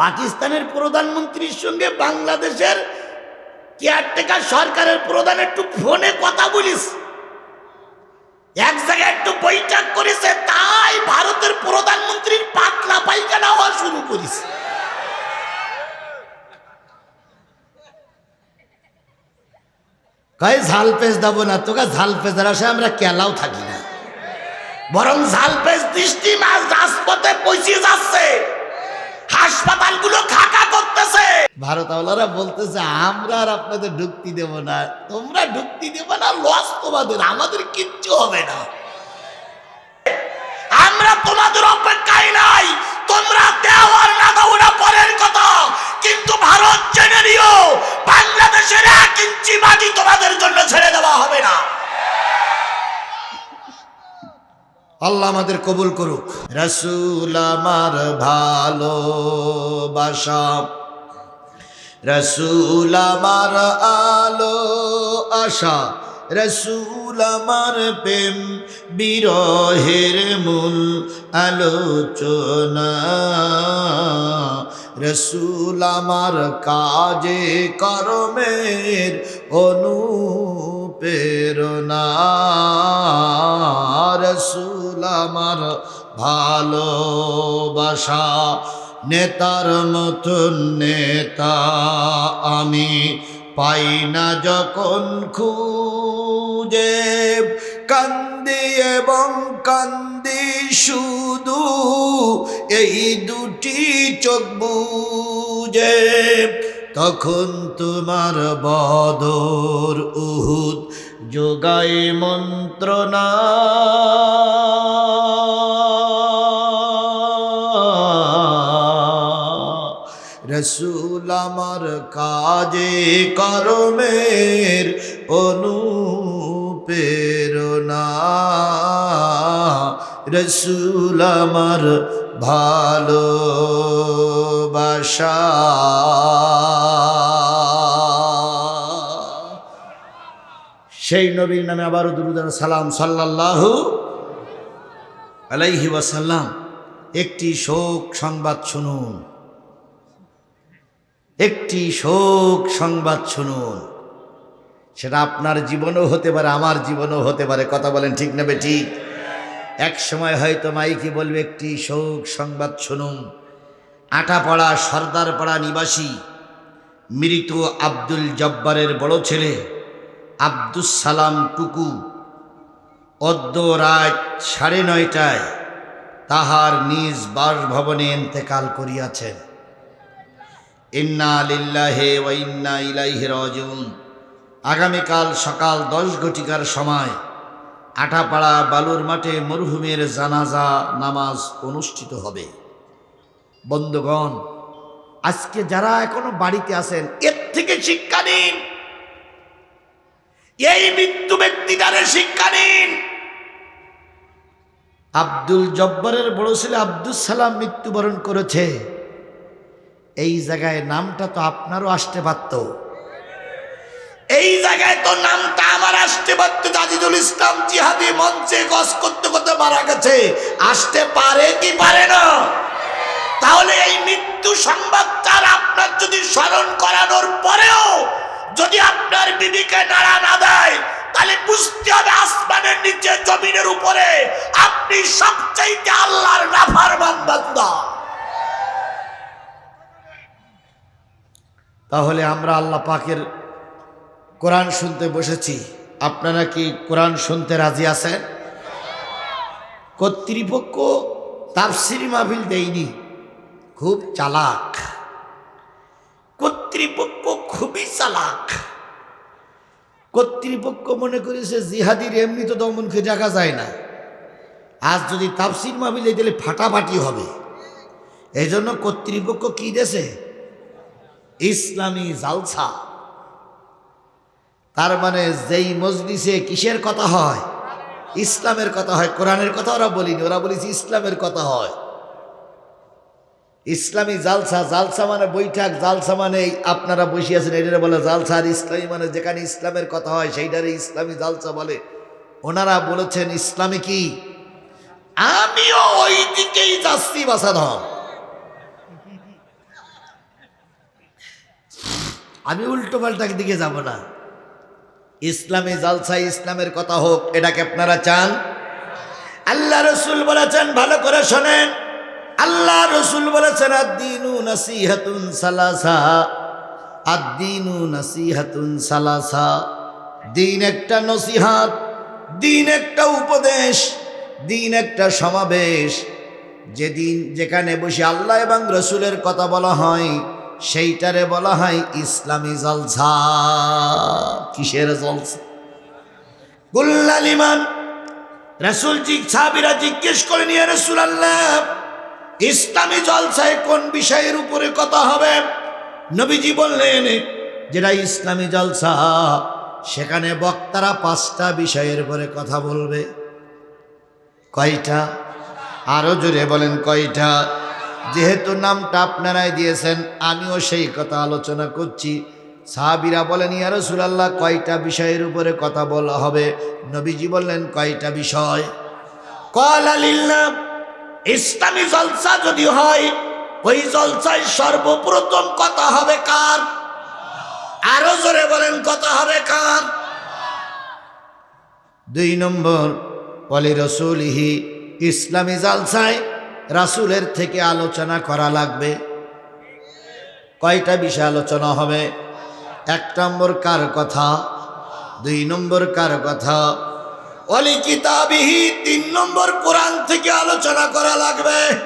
পাকিস্তানের প্রধানমন্ত্রীর সঙ্গে বাংলাদেশের কেয়ারটেকার সরকারের প্রধান একটু ফোনে কথা বলিস। এক জায়গায় একটু বৈঠক করেছে, তাই ভারতের প্রধানমন্ত্রীর পাতলা পায়খানা হওয়া শুরু করেছে। কয়, ঝাল পেজ দেবো না তোকে, ঝাল পেজের আসে আমরা কেলাও থাকি না। বরং ঝাল পেজ দৃষ্টি মাছ রাজপথে পৌঁছে যাচ্ছে। হাসপাতালগুলো খাকা করতেছে। ভারতাওয়ালারা বলতেছে আমরা আর আপনাদের ঢুকতি দেব না। তোমরা ঢুকতি দেবে না লস তোমাদের আমাদের কিচ্ছু হবে না। আমরা তোমাদের অপেক্ষায় নাই। তোমরা দেওয়ার না দাও পরের কথা। কিন্তু ভারত জেনে নিও বাংলাদেশের এক ইঞ্চি মাটি তোমাদের জন্য ছেড়ে দেওয়া হবে না। আল্লাহ আমাদের কবুল করুক। রসুল আমার ভালোবাসা। রসুল আমার আলো, আশা। রসুল আমার প্রেম, বিরহের মূল আলোচনা। রসুল আমার কাজে কর্মের অনুপ্রেরণা। রসুল আমার ভালোবাসা, নেতার মতন নেতা আমি পাই না যখন খুঁজে। কান্দি এবং কান্দি শুধু এই দুটি চোখ বুঝে তখন তোমার বদর উহুদ যোগাই মন্ত্রণা। রসুল আমার কাজে কর্মের অনুপ্রেরণা। রসুল আমার ভালোবাসা। সেই নবীর নামে আবারও দুরুদান সালাম, সাল্লাল্লাহু আলাইহি ওয়াসাল্লাম। একটি শোক সংবাদ শুনুন। একটি শোক সংবাদ শুনুন। সেটা আপনার জীবনও হতে পারে, আমার জীবনও হতে পারে। কথা বলেন ঠিক নেবে ঠিক এক সময় হয়তো মাইকে বলবে, একটি শোক সংবাদ শুনুন। আটাপাড়া সর্দারপাড়া নিবাসী, মৃত আব্দুল জব্বারের বড় ছেলে, আব্দুস সালাম টুকু অদ্য রাত সাড়ে নয়টায় তাহার নিজ বাসভবনে এন্তেকাল করিয়াছেন। ইন্না লিল্লাহে ইলাইহি আগামীকাল সকাল দশ ঘটিকার সময় আটাপাড়া বালুর মাঠে মরহুমের জানাজা নামাজ অনুষ্ঠিত হবে। বন্ধুগণ, আজকে যারা এখনও বাড়িতে আছেন, এর থেকে শিক্ষা নিন। এই মৃত্যু ব্যক্তিটারে শিক্ষা নিন। আব্দুল জব্বরের বড় ছেলে আব্দুল সালাম মৃত্যুবরণ করেছে। এই জায়গায় নামটা তো আপনারও আসতে পারত এই জায়গায় তো নামটা আমার আসতে পারত আজিজুল ইসলাম জিহাদি মঞ্চে গস করতে করতে মারা গেছে। আসতে পারে কি পারে না? তাহলে এই মৃত্যু সংবাদটার আপনার যদি স্মরণ করানোর পরেও যদি আপনার বিবিকে নাড়া না দেয়, তাহলে বুঝতে হবে আসমানের নিচে, জমিনের উপরে আপনি সবচাইতে আল্লাহর নাফার বান্দা। তাহলে আমরা আল্লাহ পাকের কোরআন শুনতে বসেছি। আপনারা কি কোরআন শুনতে রাজি আছেন? কর্তৃপক্ষ তাফসিরি মাহফিল দেয়নি। খুব চালাক। কর্তৃপক্ষ খুবই চালাক। কর্তৃপক্ষ মনে করেছে জিহাদির এমনি তো দমনকে দেখা যায় না। আজ যদি তাফসির মাহফিলে দিলে ফাটাফাটি হবে। এই জন্য কর্তৃপক্ষ কী দেশে ইসলামী জালসা। তার মানে যেই মজলিসে কিসের কথা হয়? ইসলামের কথা হয়, কোরআনের কথা ওরা বলিনি, ওরা বলেছে ইসলামের কথা হয়। ইসলামী জালসা জালসা মানে বৈঠক, জালসা মানে আপনারা বসে আছেন বলে জালসা, আর ইসলামী মানে যেখানে ইসলামের কথা হয়, সেইটারে ইসলামী জালসা বলে। ওনারা বলেছেন, ইসলামী কি? আমিও ওই দিকেই যাচ্ছি বাসাধন আমি উল্টো পাল্টার দিকে যাব না। ইসলামী জালসায় ইসলামের কথা হোক, এটাকে আপনারা চান? আল্লাহ রসুল বলেছেন, ভালো করে শোনেন। আল্লাহ রসুল বলেছেন আদিনু নাসিহাতুন সালাসা। আদিনু নাসিহাতুন সালাসা। দিন একটা নসিহাত, দিন একটা উপদেশ, দিন একটা সমাবেশ। যেদিন যেখানে বসে আল্লাহ এবং রসুলের কথা বলা হয় সেইটারে বলা হয় ইসলামী জলসা। কিসের জলসা? গুল্লালিমান রসুল জিজ্ঞেস করে, নিয়ে রসুল ইসলামী জলসায় কোন বিষয়ের উপরে কথা হবে? নবীজি বললেন, যেটা ইসলামী জলসা, সেখানে বক্তারা পাঁচটা বিষয়ের উপরে কথা বলবে। কয়টা? আরও জোরে বলেন, কয়টা? যেহেতু নামটা আপনারাই দিয়েছেন আমিও সেই কথা আলোচনা করছি। সাহাবিরা বলেন ইয়া রাসূলুল্লাহ কয়টা বিষয়ের উপরে কথা বলা হবে? নবীজি বললেন কয়টা বিষয়? কলা ইসলামী জলসা যদি হয় ওই জলসায় সর্বপ্রথম কথা হবে কার? আরও জোরে বলেন কথা হবে কার? দুই নম্বর বলি রসুলহি ইসলামী জালসায় রাসুলের থেকে আলোচনা করা লাগবে। কয়টা বিষয় আলোচনা হবে? এক নম্বর কার কথা? দুই নম্বর কার কথা? অলি কিতাবিহি তিন নম্বর কোরআন থেকে আলোচনা করা লাগবে।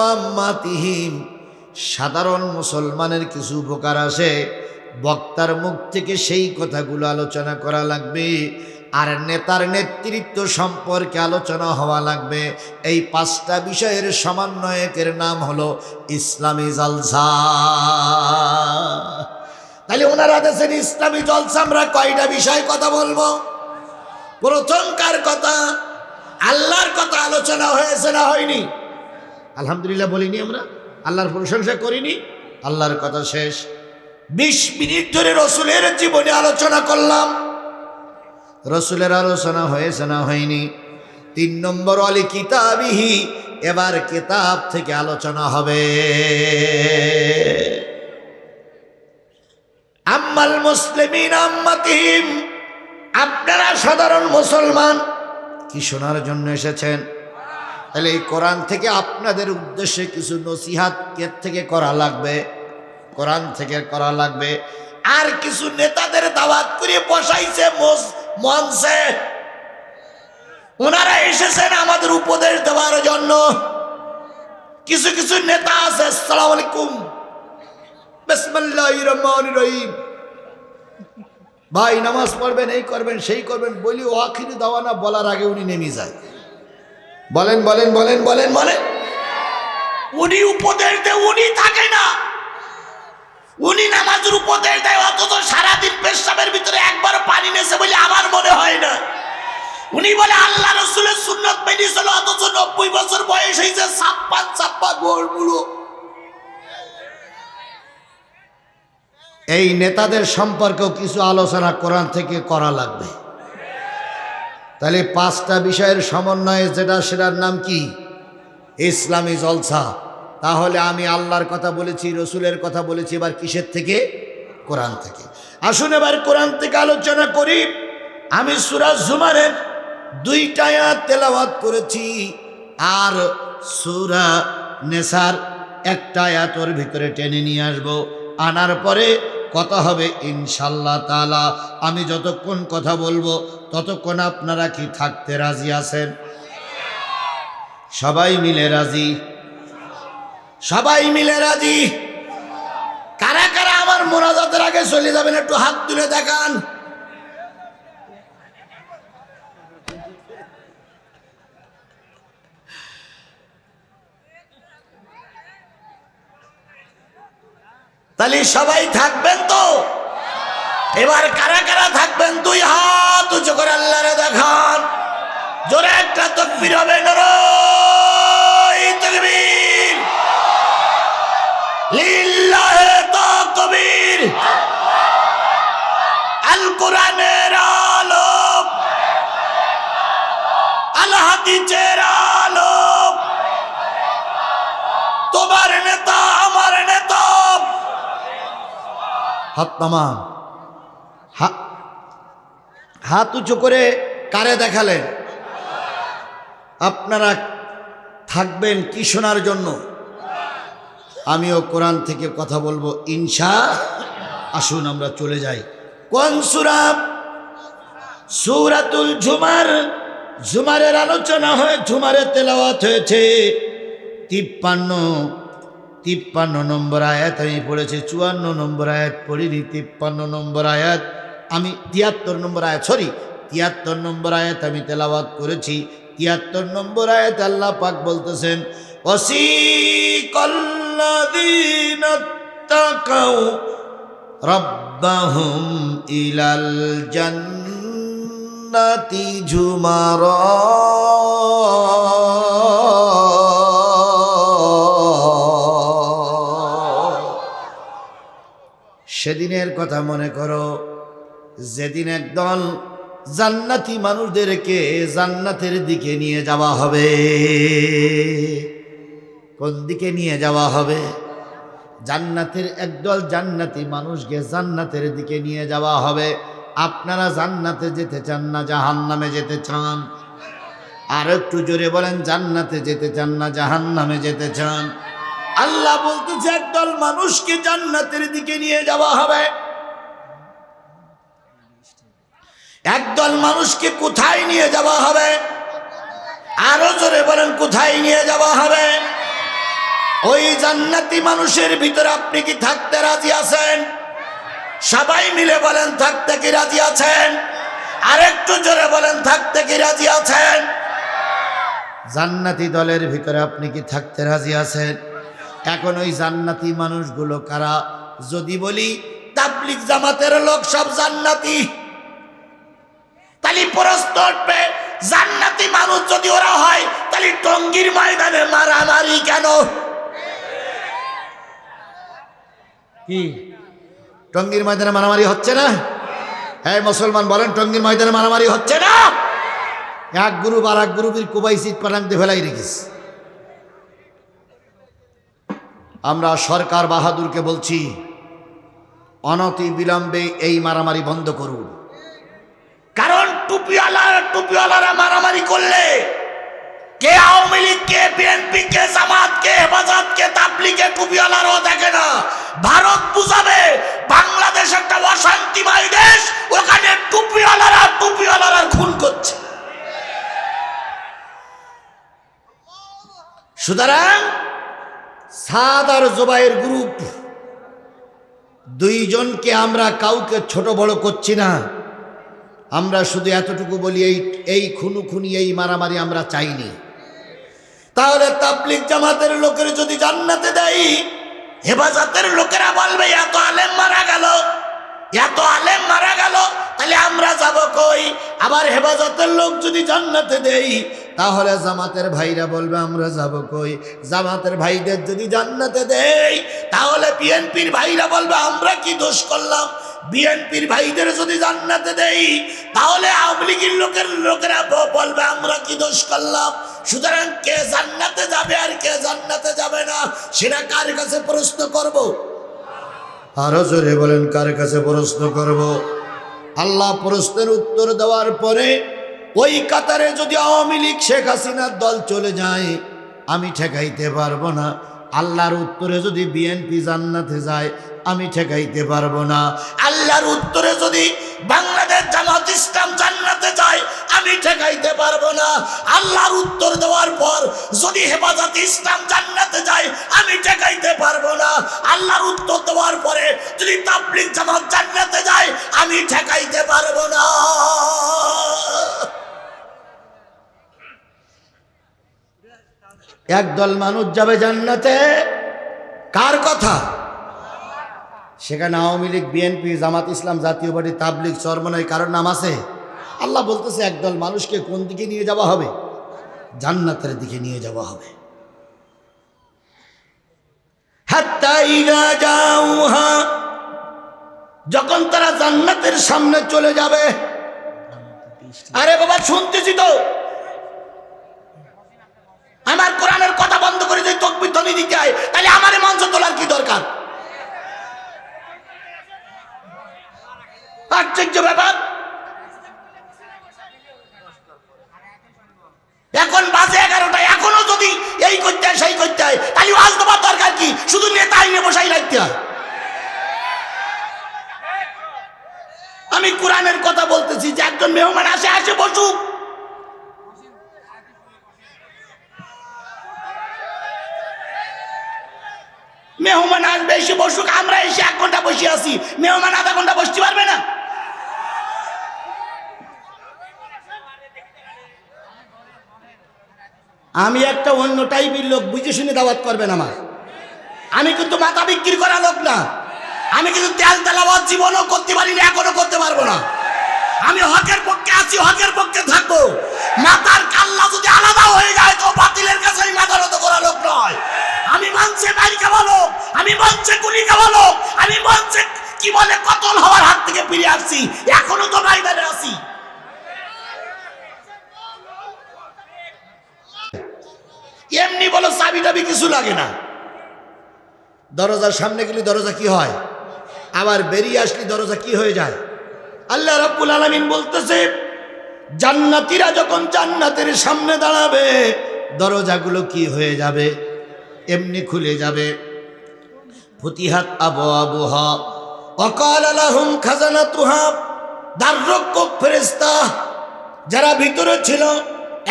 আম্মাতিহিম। সাধারণ মুসলমানের কিছু উপকার আসে বক্তার মুখ থেকে সেই কথাগুলো আলোচনা করা লাগবে। আর নেতার নেতৃত্ব সম্পর্কে আলোচনা হওয়া লাগবে। এই পাঁচটা বিষয়ের সমন্বয়কের নাম হলো ইসলামী জলসা। তাহলে ওনারা দেশের ইসলামী জলসা আমরা কয়টা বিষয় কথা বলব? প্রথম কার কথা? আল্লাহর কথা আলোচনা হয়েছে না হয়নি? আলহামদুলিল্লাহ বলিনি আমরা। আল্লাহর প্রশংসা করিনি। আল্লাহর কথা শেষ। বিশ মিনিট ধরে রসুলের জীবনে আলোচনা করলাম। রসুলের আলোচনা হয়েছে না হয়নি? তিন নম্বর অলি কিতাবিহি, এবার কিতাব থেকে আলোচনা হবে। আম্মাল মুসলিমিন আম্মাতিহিম, আপনারা সাধারণ মুসলমান, কি শোনার জন্য এসেছেন? তাহলে এই কোরআন থেকে আপনাদের উদ্দেশ্যে কিছু নসিহাত কে থেকে করা লাগবে, কোরআন থেকে করা লাগবে। আর কিছু নেতাদের দাওয়াত করে বসাইছে মঞ্চে ওনারা এসেছেন আমাদের উপদেশ দেওয়ার জন্য। কিছু কিছু নেতা আছে রহিম। ভাই, নামাজ পড়বেন, এই করবেন, সেই করবেন, বলি ও আখিরি দাওয়ানা বলার আগে উনি নেমে যায়। বলেন বলেন বলেন বলেন বলেন। উনি উপদেশ দেয়, উনি থাকে না। উনি নামাজের উপদেশ দেয়, অথচ সারাদিন পেশাবের ভিতরে একবার পানি নেছে বলে আমার মনে হয় না। উনি বলে, আল্লাহ রসুলের সুন্নত মেনে চলো, অথচ নব্বই বছর বয়স হয়েছে ছাপ্পান ছাপ্পান গোড়মুড়ো এই নেতাদের সম্পর্কেও কিছু আলোচনা কোরআন থেকে করা লাগবে। তাহলে পাঁচটা বিষয়ের সমন্বয়ে যেটা, সেটার নাম কি? ইসলামী জলসা। তাহলে আমি আল্লাহর কথা বলেছি, রসুলের কথা বলেছি, এবার কিসের থেকে? কোরআন থেকে। আসুন এবার কোরআন থেকে আলোচনা করি। আমি সুরাজ জুমারের দুইটা আয়াত তেলাওয়াত করেছি আর সুরা নেসার একটা আয়াতর ভিতরে টেনে নিয়ে আসব। আনার পরে কথা হবে ইনশাল্লাহ তালা আমি যতক্ষণ কথা বলব, ততক্ষণ আপনারা কি থাকতে রাজি আছেন? সবাই মিলে রাজি? সবাই মিলে রাজি। কারা কারা আমার মোনাজাতের আগে চলে যাবেন একটু হাত তুলে দেখান। তাহলে সবাই থাকবেন তো? এবার কারা কারা থাকবেন দুই হাত উঁচু করে আল্লাহরে দেখান। জোরে একটা তকবির হবে নরই তোমার নেতা, আমার হাত নামান। হাত উঁচু করে কারে দেখালেন? আপনারা থাকবেন কি শোনার জন্য? আমিও কোরআন থেকে কথা বলব, ইনশা, আসুন আমরা চলে যাই। কোন সুরাব সুরাতুল ঝুমার ঝুমারের আলোচনা হয়ে ঝুমারের তেলাওয়াত হয়েছে। তিপ্পান্ন তিপ্পান্ন নম্বর আয়াত আমি পড়েছি, চুয়ান্ন নম্বর আয়াত পড়িনি, তিপ্পান্ন নম্বর আয়াত আমি, তিয়াত্তর নম্বর আয়াত সরি তিয়াত্তর নম্বর আয়াত আমি তেলাওয়াত করেছি। তিয়াত্তর নম্বর আয়াত আল্লাহ পাক বলতেছেন অসিকল্লাদিন তাকাউ রব্বাহুম ইলাল জান্নাতি ঝুমার সেদিনের কথা মনে করো, যেদিন একদল জান্নাতি মানুষদেরকে জান্নাতের দিকে নিয়ে যাওয়া হবে। কোন দিকে নিয়ে যাওয়া হবে? জান্নাতের একদল জান্নাতি মানুষকে জান্নাতের দিকে নিয়ে যাওয়া হবে। আপনারা জান্নাতে যেতে চান না, জাহান্নামে যেতে চান? আর একটু জোরে বলেন, জান্নাতে যেতে চান না, জাহান্নামে যেতে চান? আল্লাহ বলতেছে, একদল মানুষকে জান্নাতের দিকে নিয়ে যাওয়া হবে। একদল মানুষকে কোথায় নিয়ে যাওয়া হবে? আরও জোরে বলেন, কোথায় নিয়ে যাওয়া হবে? ওই জান্নাতি মানুষের ভিতরে আপনি কি থাকতে রাজি আছেন? সবাই মিলে বলেন, থাকতে কি রাজি আছেন? আরেকটু জোরে বলেন, থাকতে কি রাজি আছেন? জান্নাতি দলের ভিতরে আপনি কি থাকতে রাজি আছেন? এখন ওই জান্নাতি মানুষগুলো কারা? যদি বলি তাবলিক জামাতের লোক সব জান্নাতি। তাহলে প্রশ্ন উঠবে, জান্নাতি মানুষ যদি ওরা হয়, তাহলে টঙ্গির ময়দানে মারামারি কেন? কি? টঙ্গির ময়দানে মারামারি হচ্ছে না? হ্যাঁ মুসলমান বলেন, টঙ্গির ময়দানে মারামারি হচ্ছে না? এক গ্রুপ আর এক গ্রুপের কুবাই সিট পাঠাতে ফেলাই রেখিস আমরা সরকার বাহাদুরকে বলছি, অনতি বিলম্বে এই মারামারি বন্ধ করুন। কারণ টুপিওয়ালা টুপিওয়ালারা মারামারি করলে কে আওয়ামী লীগ কে বিএনপি কে জামাত কে হেফাজত কে তাবলিগে টুপিওয়ালারাও দেখে না। ভারত বুঝাবে, বাংলাদেশ একটা অশান্তিময় দেশ, ওখানে টুপিওয়ালারা টুপিওয়ালারা খুন করছে। সুতরাং সাদ আর জোবাইয়ের গ্রুপ, দুইজনকে আমরা কাউকে ছোট বড় করছি না। আমরা শুধু এতটুকু বলি, এই এই খুনু খুনি এই মারামারি আমরা চাইনি। তাহলে তাবলিক জামাতের লোকের যদি জান্নাতে দেয়, হেফাজতের লোকেরা বলবে, এত আলেম মারা গেল, এত আলেম মারা গেল, তাহলে আমরা যাব কই? আবার হেফাজতের লোক যদি জান্নাতে দেই তাহলে জামাতের ভাইরা বলবে, আমরা যাব কই? জামাতের ভাইদের যদি জান্নাতে দেই তাহলে বিএনপির ভাইরা বলবে, আমরা কি দোষ করলাম? বিএনপির ভাইদের যদি জান্নাতে দেই তাহলে আওয়ামী লীগের লোকের লোকেরা বলবে, আমরা কি দোষ করলাম? সুতরাং কে জান্নাতে যাবে আর কে জান্নাতে যাবে না, সেটা কার কাছে প্রশ্ন করব? আরও জোরে বলেন, কার কাছে প্রশ্ন করব? আল্লাহ প্রশ্নের উত্তর দেওয়ার পরে, ওই কাতারে যদি আওয়ামী লীগ শেখ হাসিনার দল চলে যায়, আমি ঠেকাইতে পারব না। আল্লাহর উত্তরে যদি বিএনপি জান্নাতে যায়, আমি ঠেকাইতে পারব না। আল্লাহর উত্তরে যদি বাংলাদেশ জামাত ইসলাম জান্নাতে যায়, আমি ঠেকাইতে পারব না। আল্লাহর উত্তর দেওয়ার পর যদি হেফাজত ইসলাম জান্নাতে যায়, আমি ঠেকাইতে পারব না। আল্লাহর উত্তর দেওয়ার পরে যদি তাবলিগ জামাত জান্নাতে যায়, আমি ঠেকাইতে পারব না। একদল মানুষ যাবে জান্নাতে। কার কথা? সেখানে আওয়ামী লীগ, বিএনপি, জামাত ইসলাম, জাতীয় পার্টি, তাবলিগ চরমনাই কারোর নাম আছে? আল্লাহ বলতেছে, একদল মানুষকে কোন দিকে নিয়ে যাওয়া হবে? জান্নাতের দিকে নিয়ে যাওয়া হবে। যখন তারা জান্নাতের সামনে চলে যাবে, আরে বাবা, শুনতেছি তো। আমার কোরআনের কথা বন্ধ করে যদি তকবির ধ্বনি দিতে হয়, তাহলে আমার মাংস তোলার কি দরকার? আশ্চর্য ব্যাপার। এখন বাজে এগারোটা, এখনও যদি এই করতে হয়, সেই করতে হয়, তাহলে আজ তোমার দরকার কি? শুধু নেতা আইনে বসাই লাগতে হয়। আমি কোরআনের কথা বলতেছি যে একজন মেহমান আসে আসে বসুক। মেহমান আসবে, এসে বসুক, আমরা এসে এক ঘণ্টা বসে আছি। মেহমান আধা ঘণ্টা বসতে পারবে না? আমি একটা অন্য টাইপের লোক, বুঝে শুনে দাওয়াত করবেন আমার। আমি কিন্তু মাথা বিক্রি করা লোক না। আমি কিন্তু তেল তেলাবাদ জীবনও করতে পারি না এখনও করতে পারব না। আমি হকের পক্ষে আছি, হকের পক্ষে থাকব। মাথার কাল্লা যদি আলাদা হয়ে যায়, তো বাতিলের কাছে আমি মাথা নত করা লোক নয়। আমি মঞ্চে বাইর খাওয়ালো আমি মঞ্চে গুলি খাওয়ালো আমি মঞ্চে কি বলে কতল হওয়ার হাত থেকে ফিরে আসছি? এখনও তো বাইরে আছি। এমনি বলো চাবি টাবি কিছু লাগে না। দরজার সামনে গেলে দরজা কি হয়? আবার বেরিয়ে আসলে দরজা কি হয়ে যায়? আল্লাহ রাব্বুল আলামিন বলতেছে, জান্নাতীরা যখন জান্নাতের সামনে দাঁড়াবে, দরজাগুলো কি হয়ে যাবে? এমনি খুলে যাবে। ফুতিহাত আবু আবুহা অকাল আলাহম খাজানা তুহা ফেরেস্তা যারা ভিতরে ছিল,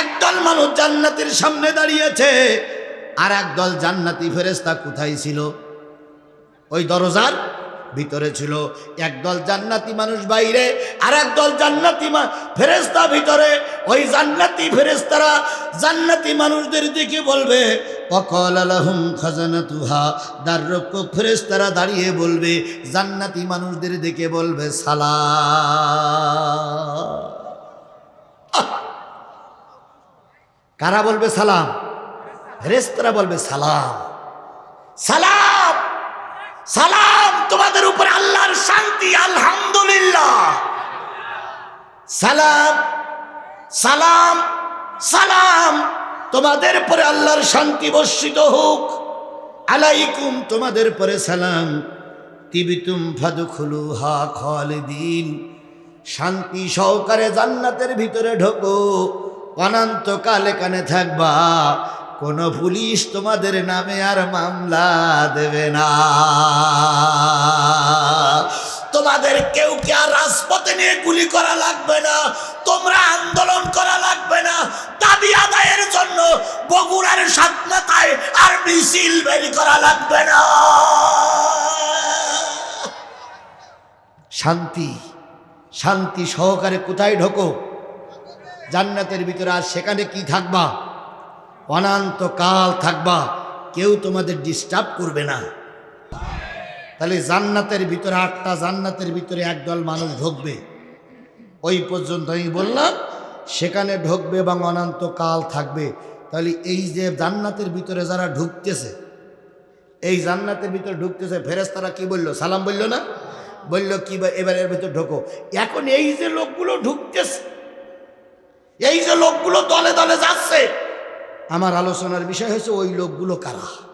একদল মানুষ জান্নাতির সামনে দাঁড়িয়েছে আর একদল জান্নাতি ফেরেস্তা কোথায় ছিল? ওই দরজার ভিতরে ছিল একদল জান্নাতি মানুষ বাইরে আর একদল জান্নাতি ফেরেস্তা ভিতরে। ওই জান্নাতি ফেরেস্তারা জান্নাতি মানুষদের দিকে বলবে অকল আলহুম খাজানা তুহা দার রক্ষক ফেরেস্তারা দাঁড়িয়ে বলবে, জান্নাতি মানুষদের দিকে বলবে সালা কারা বলবে সালাম? ফেরেস্তারা বলবে, সালাম। সালাম! সালাম তোমাদের উপরে আল্লাহর শান্তি, আলহামদুলিল্লাহ। সালাম সালাম সালাম তোমাদের পরে আল্লাহর শান্তি বর্ষিত হোক। আলাইকুম তোমাদের পরে সালাম। তিবিতুম ফাদুখুলু হা খালিদিন। শান্তি সহকারে জান্নাতের ভিতরে ঢোকো। অনন্তকাল এখানে থাকবা। কোন পুলিশ তোমাদের নামে আর মামলা দেবে না। তোমাদের কেউ কে আর রাজপথে নিয়ে গুলি করা লাগবে না? তোমরা আন্দোলন করা লাগবে না। দাবি আদায়ের জন্য বগুড়ার মাথায় আর মিছিল বের করা লাগবে না। শান্তি শান্তি সহকারে কোথায় ঢোকো? জান্নাতের ভিতরে আর সেখানে কি থাকবা? অনন্তকাল থাকবা, কেউ তোমাদের ডিস্টার্ব করবে না। তাহলে জান্নাতের ভিতরে আটটা, জান্নাতের ভিতরে একদল মানুষ ঢুকবে। ওই পর্যন্ত আমি বললাম, সেখানে ঢুকবে এবং অনন্তকাল থাকবে। তাহলে এই যে জান্নাতের ভিতরে যারা ঢুকতেছে, এই জান্নাতের ভিতরে ঢুকতেছে ফেরেস্তারা কি বলল? সালাম বলল না? বলল কি এবার এর ভিতরে ঢোকো। এখন এই যে লোকগুলো ঢুকতেছে, এই যে লোকগুলো দলে দলে যাচ্ছে আমার আলোচনার বিষয় হয়েছে ওই লোকগুলো কারা?